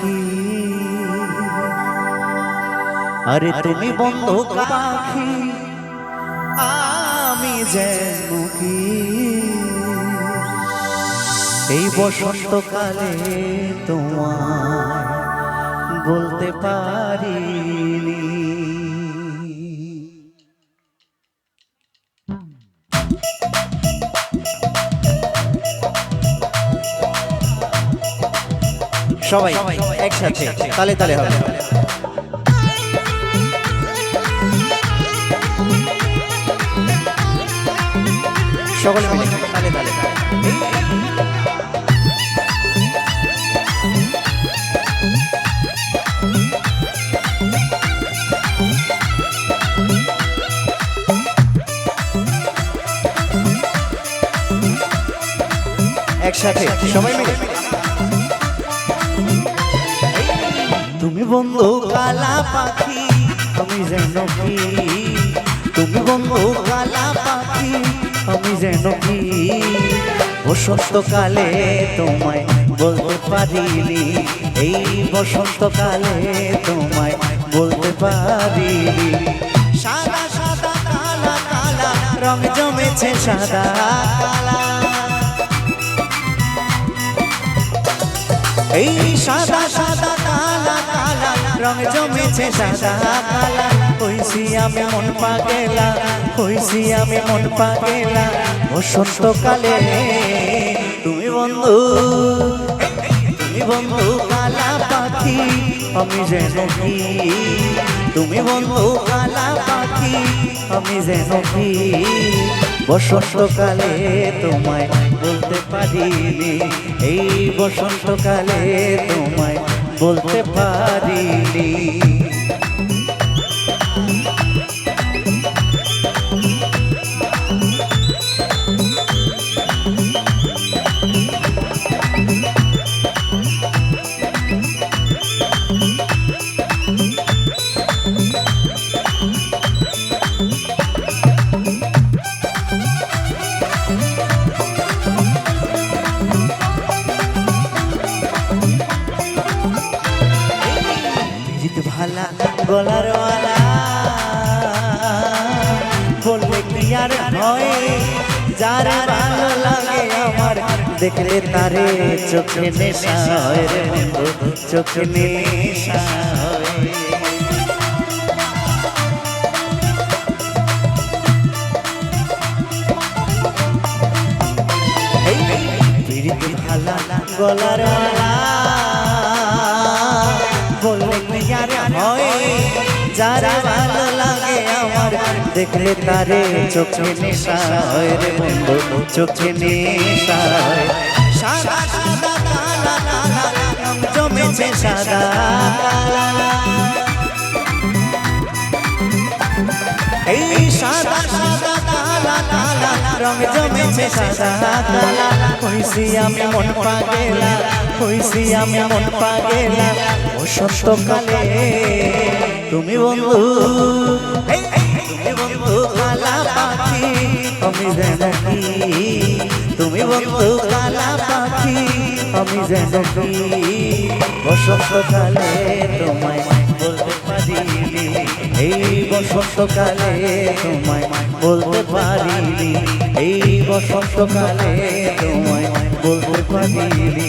কি আরে তুমি বন্ধ পাখি? আমি যে কি এই বসন্তকালে তোমার বলতে পারিনি। সবাই একসাথে। তালে তালে হবে। সকলে মিলে তালে তালে। একসাথে সবাই মিলে। তুমি বন্ধু কালা পাখি, আমি যেন কি? তুমি বন্ধু কালা পাখি, আমি যেন কি? বসন্তকালে তোমায় বলতে পারিনি, এই বসন্তকালে তোমায় বলতে পারিনি। সাদা সাদা, কালা কালা, রং জমেছে সাদা, কালা। এই সাদা সাদা, কালা রং জমেছে সাদা কালা হইছি আমি মন পাগেলা, হইছি আমি মন পাগেলা। বসন্তকালে তুমি বন্ধু তুমি বন্ধু কালা পাখি, আমি যেন কি? তুমি বন্ধু কালা পাখি, আমি যেন কি? বসন্তকালে তোমায় বলতে পারিনি, এই বসন্তকালে তোমায় বলতে পারিনি গলার ওয়ালা বললে কি আর হয় যার ভালো লাগে আমার, দেখলে তারে চোখে নেশা চোখে নেশা গলার ওয়ালা হয়। যারা ভালো লাগে আমার, দেখলে তারে চোখে নেশা রে বন্ধু, চোখে নেশা হয়। সাদা জমেছে সাদা। এই সাদা সাদা কালা কালা রং জমেছে কালা আমি মন পাগেলা হইছি আমি মন পাগেলা তুমি বন্ধু তুমি বন্ধু কালা পাখি আমি কি তুমি বন্ধু কালা পাখি আমি যেন কি বসন্তকালে তোমায় এই বসন্তকালে তোমায় বলতে পারিনি। এই বসন্তকালে তোমায় বলতে পারিনি।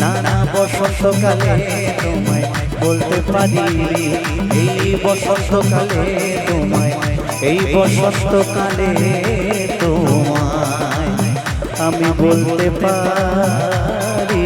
নানা বসন্তকালে তোমায় বলতে পারিনি। এই বসন্তকালে তোমায়, এই বসন্তকালে তোমায় আমি বলতে পারি